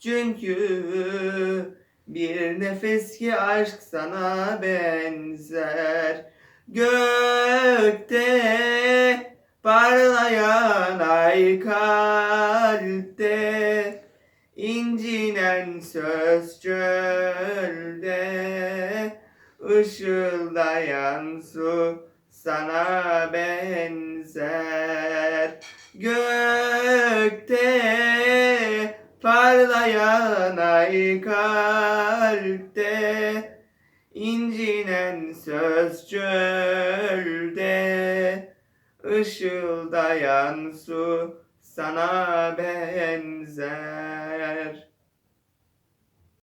Çünkü bir nefes ki aşk sana benzer. Gökte parlayan ay kalpte incinen söz çölde ışıldayan su sana benzer. Gökte parlayan ay kalpte incinen söz çölde. Işıldayan su sana benzer